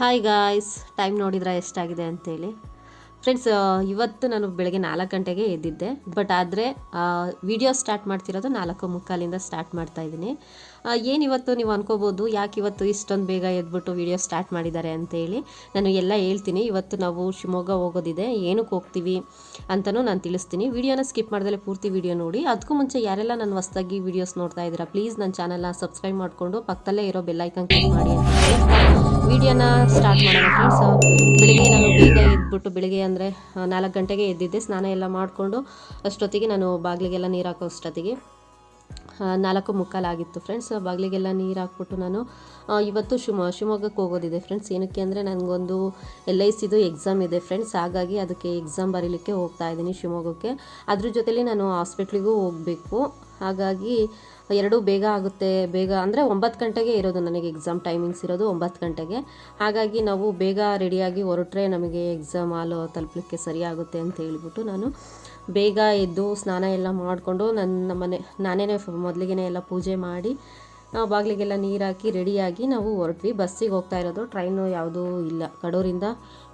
Hi guys time ನೋಡಿದ್ರೆ ಎಷ್ಟಾಗಿದೆ ಅಂತೇಳಿ. ಫ್ರೆಂಡ್ಸ್ ಇವತ್ತು ನಾನು ಬೆಳಗ್ಗೆ ನಾಲ್ಕು ಗಂಟೆಗೆ ಎದ್ದಿದ್ದೆ ಬಟ್ ಆದರೆ ವಿಡಿಯೋ ಸ್ಟಾರ್ಟ್ ಮಾಡ್ತಿರೋದು ನಾಲ್ಕು ಮುಕ್ಕಾಲಿಂದ ಸ್ಟಾರ್ಟ್ ಮಾಡ್ತಾ ಇದ್ದೀನಿ. ಏನು ಇವತ್ತು ನೀವು ಅನ್ಕೋಬೋದು, ಯಾಕೆ ಇವತ್ತು ಇಷ್ಟೊಂದು ಬೇಗ ಎದ್ಬಿಟ್ಟು ವಿಡಿಯೋ ಸ್ಟಾರ್ಟ್ ಮಾಡಿದ್ದಾರೆ ಅಂತೇಳಿ ನಾನು ಎಲ್ಲ ಹೇಳ್ತೀನಿ. ಇವತ್ತು ನಾವು ಶಿವಮೊಗ್ಗ ಹೋಗೋದಿದೆ, ಏನಕ್ಕೆ ಹೋಗ್ತೀವಿ ಅಂತಲೂ ನಾನು ತಿಳಿಸ್ತೀನಿ. ವಿಡಿಯೋನ ಸ್ಕಿಪ್ ಮಾಡ್ದಲೆ ಪೂರ್ತಿ ವಿಡಿಯೋ ನೋಡಿ. ಅದಕ್ಕೂ ಮುಂಚೆ ಯಾರೆಲ್ಲ ನಾನು ಹೊಸ್ದಾಗಿ ವಿಡಿಯೋಸ್ ನೋಡ್ತಾ ಇದ್ದೀರಾ ಪ್ಲೀಸ್ ನನ್ನ ಚಾನಲ್ನ ಸಬ್ಸ್ಕ್ರೈಬ್ ಮಾಡಿಕೊಂಡು ಪಕ್ಕದಲ್ಲೇ ಇರೋ ಬೆಲ್ಲೈಕನ್ ಕ್ಲಿಕ್ ಮಾಡಿ ಅಂತ ವಿಡಿಯೋನ ಸ್ಟಾರ್ಟ್ ಮಾಡೋಣ ಫ್ರೆಂಡ್ಸ್ ಬೆಳಿಗ್ಗೆ ನಾನು ಬೇಗ ಎದ್ಬಿಟ್ಟು ಬೆಳಿಗ್ಗೆ ಅಂದರೆ ನಾಲ್ಕು ಗಂಟೆಗೆ ಎದ್ದಿದ್ದೆ. ಸ್ನಾನ ಎಲ್ಲ ಮಾಡಿಕೊಂಡು ಅಷ್ಟೊತ್ತಿಗೆ ನಾನು ಬಾಗಿಲಿಗೆಲ್ಲ ನೀರು ಹಾಕೋ ಅಷ್ಟೊತ್ತಿಗೆ. ನಾಲ್ಕು ಮುಕ್ಕಾಲಾಗಿತ್ತು ಫ್ರೆಂಡ್ಸ್ ಬಾಗಿಲಿಗೆಲ್ಲ ನೀರು ಹಾಕ್ಬಿಟ್ಟು ನಾನು ಇವತ್ತು ಶಿವ ಶಿವಮೊಗ್ಗಕ್ಕೆ ಹೋಗೋದಿದೆ ಫ್ರೆಂಡ್ಸ್ ಏನಕ್ಕೆ ಅಂದರೆ ನನಗೊಂದು ಎಲ್ ಐ ಸಿದು ಎಕ್ಸಾಮ್ ಇದೆ ಫ್ರೆಂಡ್ಸ್ ಹಾಗಾಗಿ ಅದಕ್ಕೆ ಎಕ್ಸಾಮ್ ಬರೀಲಿಕ್ಕೆ ಹೋಗ್ತಾ ಇದ್ದೀನಿ ಶಿವಮೊಗ್ಗಕ್ಕೆ. ಅದ್ರ ಜೊತೆಲಿ ನಾನು ಹಾಸ್ಪಿಟ್ಲಿಗೂ ಹೋಗಬೇಕು. ಹಾಗಾಗಿ ಎರಡೂ ಬೇಗ ಆಗುತ್ತೆ. ಬೇಗ ಅಂದರೆ ಒಂಬತ್ತು ಗಂಟೆಗೆ ಇರೋದು ನನಗೆ ಎಕ್ಸಾಮ್ ಟೈಮಿಂಗ್ಸ್ ಇರೋದು ಒಂಬತ್ತು ಗಂಟೆಗೆ. ಹಾಗಾಗಿ ನಾವು ಬೇಗ ರೆಡಿಯಾಗಿ ಹೊರಟ್ರೆ ನಮಗೆ ಎಕ್ಸಾಮ್ ಹಾಲು ತಲುಪಲಿಕ್ಕೆ ಸರಿಯಾಗುತ್ತೆ ಅಂತ ಹೇಳ್ಬಿಟ್ಟು ನಾನು ಬೇಗ ಎದ್ದು ಸ್ನಾನ ಎಲ್ಲ ಮಾಡಿಕೊಂಡು ನನ್ನ ಮನೆ ನಾನೇ ಮೊದಲಿಗೆ ಎಲ್ಲ ಪೂಜೆ ಮಾಡಿ ನಾವು ಬಾಗಿಲಿಗೆಲ್ಲ ನೀರು ಹಾಕಿ ರೆಡಿಯಾಗಿ ನಾವು ಹೊರಟ್ವಿ. ಬಸ್ಸಿಗೆ ಹೋಗ್ತಾ ಇರೋದು, ಟ್ರೈನು ಯಾವುದೂ ಇಲ್ಲ. ಕಡೂರಿಂದ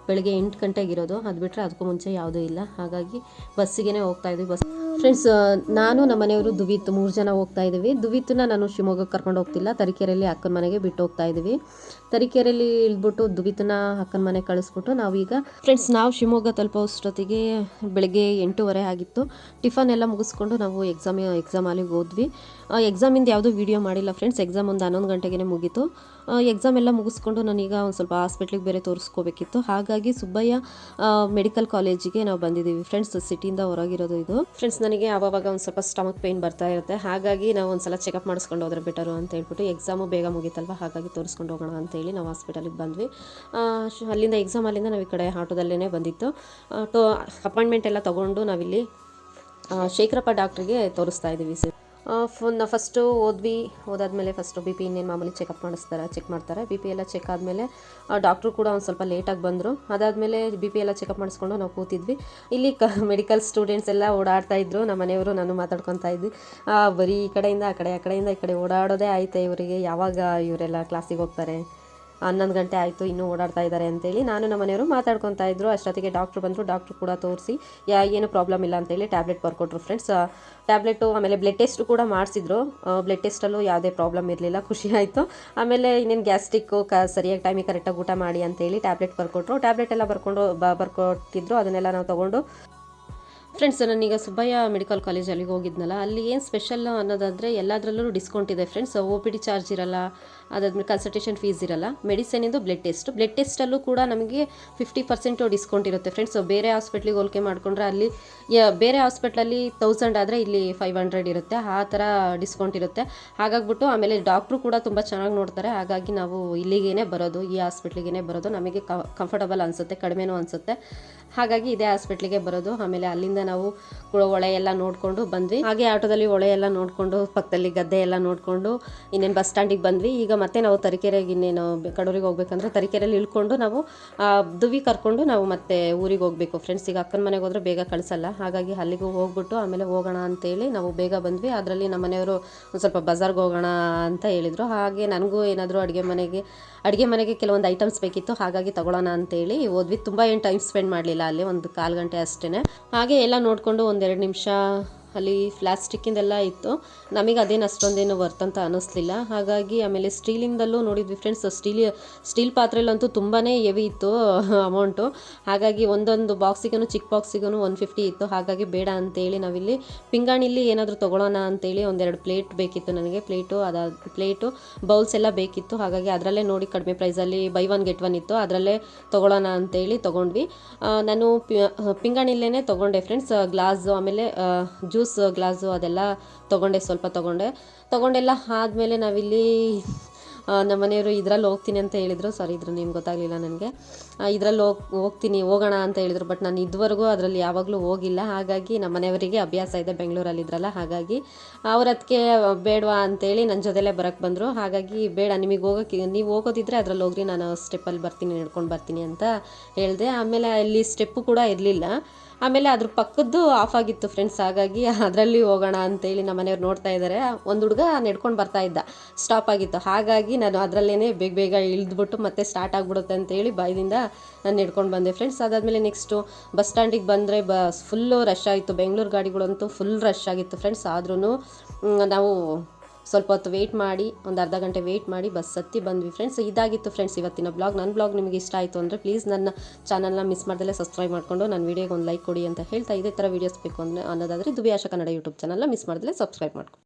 ಬೆಳಗ್ಗೆ ಎಂಟು ಗಂಟೆಗೆ ಇರೋದು. ಅದು ಬಿಟ್ಟರೆ ಅದಕ್ಕೂ ಮುಂಚೆ ಯಾವುದೂ ಇಲ್ಲ. ಹಾಗಾಗಿ ಬಸ್ಸಿಗೆ ಹೋಗ್ತಾ ಇದ್ವಿ. ಬಸ್ ಫ್ರೆಂಡ್ಸ್ ನಾನು ನಮ್ಮ ಮನೆಯವರು ದುವಿತ್ ಮೂರು ಜನ ಹೋಗ್ತಾ ಇದ್ದೀವಿ. ದುವಿತ್ನ ನಾನು ಶಿವಮೊಗ್ಗಕ್ಕೆ ಕರ್ಕೊಂಡು ಹೋಗ್ತಿಲ್ಲ. ತರೀಕೆರೆಯಲ್ಲಿ ಅಕ್ಕನ ಮನೆಗೆ ಬಿಟ್ಟು ಹೋಗ್ತಾ ಇದ್ದೀವಿ. ತರೀಕೆರೆಯಲ್ಲಿ ಇಳ್ಬಿಟ್ಟು ದುವಿತ್ನ ಅಕ್ಕನ ಮನೆ ಕಳಿಸ್ಬಿಟ್ಟು ನಾವೀಗ ಫ್ರೆಂಡ್ಸ್ ನಾವು ಶಿವಮೊಗ್ಗ ತಲುಪೋ ಅಷ್ಟೊತ್ತಿಗೆ ಬೆಳಗ್ಗೆ ಎಂಟೂವರೆ ಆಗಿತ್ತು. ಟಿಫನ್ ಎಲ್ಲ ಮುಗಿಸ್ಕೊಂಡು ನಾವು ಎಕ್ಸಾಮ್ ಎಕ್ಸಾಮ್ ಹಾಲಿಗೆ ಹೋದ್ವಿ. ಎಕ್ಸಾಮಿಂದ ಯಾವುದೂ ವೀಡಿಯೋ ಮಾಡಿಲ್ಲ ಫ್ರೆಂಡ್ಸ್ ಎಕ್ಸಾಮ್ ಒಂದು ಹನ್ನೊಂದು ಗಂಟೆಗೆ ಮುಗೀತು. ಎಕ್ಸಾಮ್ ಎಲ್ಲ ಮುಗಿಸ್ಕೊಂಡು ನಾನೀಗ ಒಂದು ಸ್ವಲ್ಪ ಹಾಸ್ಪಿಟ್ಲಿಗೆ ಬೇರೆ ತೋರಿಸ್ಕೋಬೇಕಿತ್ತು. ಹಾಗಾಗಿ ಸುಬ್ಬಯ್ಯ ಮೆಡಿಕಲ್ ಕಾಲೇಜಿಗೆ ನಾವು ಬಂದಿದ್ದೀವಿ. ಫ್ರೆಂಡ್ಸ್ ಸಿಟಿಯಿಂದ ಹೊರಗಿರೋದು ಇದು. ಫ್ರೆಂಡ್ಸ್ ನನಗೆ ಆವಾಗ ಒಂದು ಸ್ವಲ್ಪ ಸ್ಟಮಕ್ ಪೇಯ್ನ್ ಬರ್ತಾ ಇರುತ್ತೆ. ಹಾಗಾಗಿ ನಾವು ಒಂದು ಸಲ ಚೆಕಪ್ ಮಾಡಿಸ್ಕೊಂಡು ಹೋದ್ರೆ ಬೆಟರು ಅಂತ ಹೇಳ್ಬಿಟ್ಟು ಎಕ್ಸಾಮು ಬೇಗ ಮುಗೀತಲ್ವ? ಹಾಗಾಗಿ ತೋರಿಸ್ಕೊಂಡು ಹೋಗೋಣ ಅಂತೇಳಿ ನಾವು ಹಾಸ್ಪಿಟಲಿಗೆ ಬಂದ್ವಿ. ಅಲ್ಲಿಂದ ಎಕ್ಸಾಮ್ ಅಲ್ಲಿಂದ ನಾವು ಈ ಕಡೆ ಆಟೋದಲ್ಲೇ ಬಂದಿತ್ತು. ಟೋ ಅಪಾಯಿಂಟ್ಮೆಂಟ್ ಎಲ್ಲ ತೊಗೊಂಡು ನಾವಿಲ್ಲಿ ಶೇಖರಪ್ಪ ಡಾಕ್ಟ್ರಿಗೆ ತೋರಿಸ್ತಾ ಇದ್ದೀವಿ ಸರ್ ಫಸ್ಟು ಓದ್ವಿ, ಓದಾದಮೇಲೆ ಫಸ್ಟು ಬಿ ಪಿ ಇನ್ನೇನು ಮಾಮೂಲಿ ಚೆಕಪ್ ಮಾಡಿಸ್ತಾರೆ ಚೆಕ್ ಮಾಡ್ತಾರೆ. ಬಿ ಪಿ ಎಲ್ಲ ಚೆಕ್ ಆದಮೇಲೆ ಡಾಕ್ಟ್ರು ಕೂಡ ಒಂದು ಸ್ವಲ್ಪ ಲೇಟಾಗಿ ಬಂದರು. ಅದಾದಮೇಲೆ ಬಿ ಪಿ ಎಲ್ಲ ಚೆಕಪ್ ಮಾಡಿಸ್ಕೊಂಡು ನಾವು ಕೂತಿದ್ವಿ. ಇಲ್ಲಿ ಕ ಮೆಡಿಕಲ್ ಸ್ಟೂಡೆಂಟ್ಸ್ ಎಲ್ಲ ಓಡಾಡ್ತಾ ಇದ್ದರು ನಮ್ಮ ಮನೆಯವರು ನಾನು ಮಾತಾಡ್ಕೊತಾ ಇದ್ವಿ. ಬರೀ ಈ ಕಡೆಯಿಂದ, ಆ ಕಡೆ, ಆ ಕಡೆಯಿಂದ ಈ ಕಡೆ ಓಡಾಡೋದೇ ಆಯ್ತು ಇವರಿಗೆ? ಯಾವಾಗ ಇವರೆಲ್ಲ ಕ್ಲಾಸಿಗೆ ಹೋಗ್ತಾರೆ? ಹನ್ನೊಂದು ಗಂಟೆ ಆಯಿತು, ಇನ್ನೂ ಓಡಾಡ್ತಾ ಇದ್ದಾರೆ ಅಂತೇಳಿ ನಾನು ನಮ್ಮ ಮನೆಯವರು ಮಾತಾಡ್ಕೊತಾ ಇದ್ರು. ಅಷ್ಟೊತ್ತಿಗೆ ಡಾಕ್ಟ್ರು ಬಂದರು ಡಾಕ್ಟ್ರು ಕೂಡ ತೋರಿಸಿ, ಯಾ, ಏನು ಪ್ರಾಬ್ಲಮ್ ಇಲ್ಲ ಅಂತೇಳಿ ಟ್ಯಾಬ್ಲೆಟ್ ಬರ್ಕೊಟ್ರು ಫ್ರೆಂಡ್ಸ್ ಟ್ಯಾಬ್ಲೆಟು ಆಮೇಲೆ ಬ್ಲಡ್ ಟೆಸ್ಟ್ ಕೂಡ ಮಾಡಿಸಿದ್ರು. ಬ್ಲಡ್ ಟೆಸ್ಟಲ್ಲೂ ಯಾವುದೇ ಪ್ರಾಬ್ಲಮ್ ಇರಲಿಲ್ಲ, ಖುಷಿ ಆಯಿತು. ಆಮೇಲೆ ಇನ್ನೇನು ಗ್ಯಾಸ್ಟಿಕ್ಕು ಕ, ಸರಿಯಾಗಿ ಟೈಮಿಗೆ ಕರೆಕ್ಟಾಗಿ ಊಟ ಮಾಡಿ ಅಂತೇಳಿ ಟ್ಯಾಬ್ಲೆಟ್ ಬರ್ಕೊಟ್ರು. ಟ್ಯಾಬ್ಲೆಟ್ ಎಲ್ಲ ಬರ್ಕೊಂಡು ಬರ್ಕೊಟ್ಟಿದ್ರು. ಅದನ್ನೆಲ್ಲ ನಾವು ತೊಗೊಂಡು ಫ್ರೆಂಡ್ಸ್ ನಾನೀಗ ಸುಬ್ಬಯ್ಯ ಮೆಡಿಕಲ್ ಕಾಲೇಜ್ ಅಲ್ಲಿಗೆ ಹೋಗಿದ್ನಲ್ಲ, ಅಲ್ಲಿ ಏನು ಸ್ಪೆಷಲ್ ಅನ್ನೋದಾದರೆ ಎಲ್ಲದರಲ್ಲೂ ಡಿಸ್ಕೌಂಟ್ ಇದೆ friends O P D charge ಇರಲ್ಲ, ಅದಾದ್ಮೇಲೆ ಕನ್ಸಲ್ಟೇಷನ್ ಫೀಸ್ ಇರಲ್ಲ. ಮೆಡಿಸಿನಿಂದು ಬ್ಲಡ್ ಟೆಸ್ಟ್ ಬ್ಲಡ್ ಟೆಸ್ಟಲ್ಲೂ ಕೂಡ ನಮಗೆ ಫಿಫ್ಟಿ ಪರ್ಸೆಂಟು ಡಿಸ್ಕೌಂಟ್ ಇರುತ್ತೆ ಫ್ರೆಂಡ್ಸ್ ಬೇರೆ ಹಾಸ್ಪಿಟ್ಲಿಗೆ ಹೋಲಿಕೆ ಮಾಡಿಕೊಂಡ್ರೆ ಅಲ್ಲಿ ಬೇರೆ ಹಾಸ್ಪಿಟ್ಲಲ್ಲಿ ತೌಸಂಡ್ ಆದರೆ ಇಲ್ಲಿ ಫೈವ್ ಹಂಡ್ರೆಡ್ ಇರುತ್ತೆ. ಆ ಥರ ಡಿಸ್ಕೌಂಟ್ ಇರುತ್ತೆ. ಹಾಗಾಗ್ಬಿಟ್ಟು ಆಮೇಲೆ ಡಾಕ್ಟ್ರು ಕೂಡ ತುಂಬ ಚೆನ್ನಾಗಿ ನೋಡ್ತಾರೆ. ಹಾಗಾಗಿ ನಾವು ಇಲ್ಲಿಗೇ ಬರೋದು, ಈ ಹಾಸ್ಪಿಟ್ಲಿಗೇ ಬರೋದು. ನಮಗೆ ಕಂಫರ್ಟಬಲ್ ಅನಿಸುತ್ತೆ, ಕಡಿಮೆನೂ ಅನಿಸುತ್ತೆ. ಹಾಗಾಗಿ ಇದೇ ಹಾಸ್ಪಿಟ್ಲಿಗೆ ಬರೋದು. ಆಮೇಲೆ ಅಲ್ಲಿಂದ ನಾವು ಹೊಳೆ ಎಲ್ಲ ನೋಡಿಕೊಂಡು ಬಂದ್ವಿ. ಹಾಗೆ ಆಟೋದಲ್ಲಿ ಹೊಳೆ ಎಲ್ಲ ನೋಡಿಕೊಂಡು ಪಕ್ಕದಲ್ಲಿ ಗದ್ದೆ ಎಲ್ಲ ನೋಡಿಕೊಂಡು ಇನ್ನೇನು ಬಸ್ ಸ್ಟ್ಯಾಂಡಿಗೆ ಬಂದ್ವಿ. ಈಗ ಮತ್ತೆ ನಾವು ತರೀಕೆರೆಗೆ ಇನ್ನೇನು ಕಡೂರಿಗೆ ಹೋಗ್ಬೇಕಂದ್ರೆ ತರೀಕೆರೆಯಲ್ಲಿ ಇಳ್ಕೊಂಡು ನಾವು ದುವಿ ಕರ್ಕೊಂಡು ನಾವು ಮತ್ತೆ ಊರಿಗೆ ಹೋಗಬೇಕು. ಫ್ರೆಂಡ್ಸ್ ಈಗ ಅಕ್ಕನ ಮನೆಗೆ ಹೋದ್ರೆ ಬೇಗ ಕಳಿಸಲ್ಲ. ಹಾಗಾಗಿ ಅಲ್ಲಿಗೂ ಹೋಗ್ಬಿಟ್ಟು ಆಮೇಲೆ ಹೋಗೋಣ ಅಂತೇಳಿ ನಾವು ಬೇಗ ಬಂದ್ವಿ. ಅದರಲ್ಲಿ ನಮ್ಮ ಮನೆಯವರು ಒಂದು ಸ್ವಲ್ಪ ಬಜಾರ್ಗೆ ಹೋಗೋಣ ಅಂತ ಹೇಳಿದರು. ಹಾಗೆ ನನಗೂ ಏನಾದರೂ ಅಡುಗೆ ಮನೆಗೆ ಅಡುಗೆ ಮನೆಗೆ ಕೆಲವೊಂದು ಐಟಮ್ಸ್ ಬೇಕಿತ್ತು. ಹಾಗಾಗಿ ತಗೊಳ್ಳೋಣ ಅಂತೇಳಿ ಹೋದ್ವಿ. ತುಂಬ ಏನು ಟೈಮ್ ಸ್ಪೆಂಡ್ ಮಾಡಲಿಲ್ಲ ಅಲ್ಲಿ. ಒಂದು ಕಾಲು ಗಂಟೆ ಅಷ್ಟೇ ಹಾಗೆ ಎಲ್ಲ ನೋಡಿಕೊಂಡು ಒಂದೆರಡು ನಿಮಿಷ ಅಲ್ಲಿ ಪ್ಲಾಸ್ಟಿಕ್ಕಿಂದೆಲ್ಲ ಇತ್ತು. ನಮಗೆ ಅದೇನು ಅಷ್ಟೊಂದೇನು ವರ್ತ್ ಅಂತ ಅನ್ನಿಸ್ಲಿಲ್ಲ ಹಾಗಾಗಿ ಆಮೇಲೆ ಸ್ಟೀಲಿಂದಲ್ಲೂ ನೋಡಿದ್ವಿ ಫ್ರೆಂಡ್ಸ್, ಸ್ಟೀಲ್ ಸ್ಟೀಲ್ ಪಾತ್ರೆಲಂತೂ ತುಂಬಾ ಹೆವಿ ಇತ್ತು ಅಮೌಂಟು. ಹಾಗಾಗಿ ಒಂದೊಂದು ಬಾಕ್ಸಿಗೂ ಚಿಕ್ಕ ಬಾಕ್ಸಿಗೂ ಒನ್ ಫಿಫ್ಟಿ ಇತ್ತು. ಹಾಗಾಗಿ ಬೇಡ ಅಂತೇಳಿ ನಾವಿಲ್ಲಿ ಪಿಂಗಾಣಿಲಿ ಏನಾದರೂ ತೊಗೊಳ್ಳೋಣ ಅಂತೇಳಿ ಒಂದೆರಡು ಪ್ಲೇಟ್ ಬೇಕಿತ್ತು ನನಗೆ. ಪ್ಲೇಟು ಅದಾದ ಪ್ಲೇಟು, ಬೌಲ್ಸ್ ಎಲ್ಲ ಬೇಕಿತ್ತು. ಹಾಗಾಗಿ ಅದರಲ್ಲೇ ನೋಡಿ ಕಡಿಮೆ ಪ್ರೈಸಲ್ಲಿ ಬೈ ಒನ್ ಗೆಟ್ ಒನ್ ಇತ್ತು. ಅದರಲ್ಲೇ ತೊಗೊಳ್ಳೋಣ ಅಂತೇಳಿ ತೊಗೊಂಡ್ವಿ. ನಾನು ಪಿ- ಪಿಂಗಾಣಿಲೇನೆ ತೊಗೊಂಡೆ ಫ್ರೆಂಡ್ಸ್, ಗ್ಲಾಸು, ಆಮೇಲೆ ಜ್ಯೂಸ್ ಗ್ಲಾಸು ಅದೆಲ್ಲ ತೊಗೊಂಡೆ, ಸ್ವಲ್ಪ ತೊಗೊಂಡೆ. ತೊಗೊಂಡೆಲ್ಲ ಆದಮೇಲೆ ನಾವಿಲ್ಲಿ ನಮ್ಮ ಮನೆಯವರು ಇದರಲ್ಲಿ ಹೋಗ್ತೀನಿ ಅಂತ ಹೇಳಿದರು. ಸಾರಿ ಇದ್ರ ನಿಮ್ಗೆ ಗೊತ್ತಾಗಲಿಲ್ಲ ನನಗೆ. ಇದರಲ್ಲಿ ಹೋಗ್, ಹೋಗ್ತೀನಿ, ಹೋಗೋಣ ಅಂತ ಹೇಳಿದರು. ಬಟ್ ನಾನು ಇದುವರೆಗೂ ಅದರಲ್ಲಿ ಯಾವಾಗಲೂ ಹೋಗಿಲ್ಲ. ಹಾಗಾಗಿ ನಮ್ಮ ಮನೆಯವರಿಗೆ ಅಭ್ಯಾಸ ಇದೆ. ಬೆಂಗಳೂರಲ್ಲಿ ಇದ್ರಲ್ಲ, ಹಾಗಾಗಿ ಅವ್ರ ಅದಕ್ಕೆ ಬೇಡವಾ ಅಂತೇಳಿ ನನ್ನ ಜೊತೆಲೇ ಬರೋಕ್ಕೆ ಬಂದರು. ಹಾಗಾಗಿ ಬೇಡ, ನಿಮಗೆ ಹೋಗೋಕ್ಕೆ ನೀವು ಹೋಗೋದಿದ್ರೆ ಅದರಲ್ಲಿ ಹೋಗ್ರಿ. ನಾನು ಸ್ಟೆಪ್ಪಲ್ಲಿ ಬರ್ತೀನಿ, ನಡ್ಕೊಂಡು ಬರ್ತೀನಿ ಅಂತ ಹೇಳಿದೆ. ಆಮೇಲೆ ಅಲ್ಲಿ ಸ್ಟೆಪ್ಪು ಕೂಡ ಇರಲಿಲ್ಲ. ಆಮೇಲೆ ಅದ್ರ ಪಕ್ಕದ್ದು ಆಫ್ ಆಗಿತ್ತು ಫ್ರೆಂಡ್ಸ್ ಹಾಗಾಗಿ ಅದರಲ್ಲಿ ಹೋಗೋಣ ಅಂತೇಳಿ ನಮ್ಮ ಮನೆಯವ್ರು ನೋಡ್ತಾ ಇದ್ದಾರೆ ಒಂದು ಹುಡುಗ ನೆಡ್ಕೊಂಡು ಬರ್ತಾ ಇದ್ದ. ಸ್ಟಾಪ್ ಆಗಿತ್ತು. ಹಾಗಾಗಿ ನಾನು ಅದರಲ್ಲೇ ಬೇಗ ಬೇಗ ಇಳಿದ್ಬಿಟ್ಟು ಮತ್ತೆ ಸ್ಟಾರ್ಟ್ ಆಗಿಬಿಡುತ್ತೆ ಅಂತೇಳಿ ಭಯದಿಂದ ನಾನು ನೆಡ್ಕೊಂಡು ಬಂದೆ. ಫ್ರೆಂಡ್ಸ್ ಅದಾದಮೇಲೆ ನೆಕ್ಸ್ಟು ಬಸ್ ಸ್ಟ್ಯಾಂಡಿಗೆ ಬಂದರೆ ಬಸ್ ಫುಲ್ಲು ರಶ್ ಆಯಿತು. ಬೆಂಗಳೂರು ಗಾಡಿಗಳಂತೂ ಫುಲ್ ರಶ್ ಆಗಿತ್ತು. ಫ್ರೆಂಡ್ಸ್ ಆದ್ರೂ ನಾವು ಸ್ವಲ್ಪ ಹೊತ್ತು ವೆಯ್ಟ್ ಮಾಡಿ, ಒಂದು ಅರ್ಧ ಗಂಟೆ ವೆಯ್ಟ್ ಮಾಡಿ, ಬಸ್ ಹತ್ತಿ ಬಂದ್ವಿ ಫ್ರೆಂಡ್ಸ್ ಇದಾಗಿತ್ತು ಫ್ರೆಂಡ್ಸ್ ಇವತ್ತಿನ ಬ್ಲಾಗ್ ನನ್ನ ಬ್ಲಾಗ್ ನಿಮಗೆ ಇಷ್ಟ ಆಯಿತು ಅಂದರೆ ಪ್ಲೀಸ್ ನನ್ನ ಚಾನಲ್ನ ಮಿಸ್ ಮಾಡ್ದಲೇ ಸಬ್ಸ್ಕ್ರೈಬ್ ಮಾಡಿಕೊಂಡು ನನ್ನ ವೀಡಿಯೋಗೆ ಒಂದು ಲೈಕ್ ಕೊಡಿ ಅಂತ ಹೇಳ್ತಾ ಇದೇ ಥರ ವೀಡಿಯೋಸ್ ಬೇಕು ಅಂದರೆ ಅನ್ನೋದಾದರೆ ದುಬಿಯಾಶ ಕನ್ನಡ ಯೂಟ್ಯೂಬ್ ಚಾನಲ್ನ ಮಿಸ್ ಮಾಡ್ದಲೇ ಸಬ್ಸ್ಕ್ರೈಬ್ ಮಾಡ್ಕೊಂಡು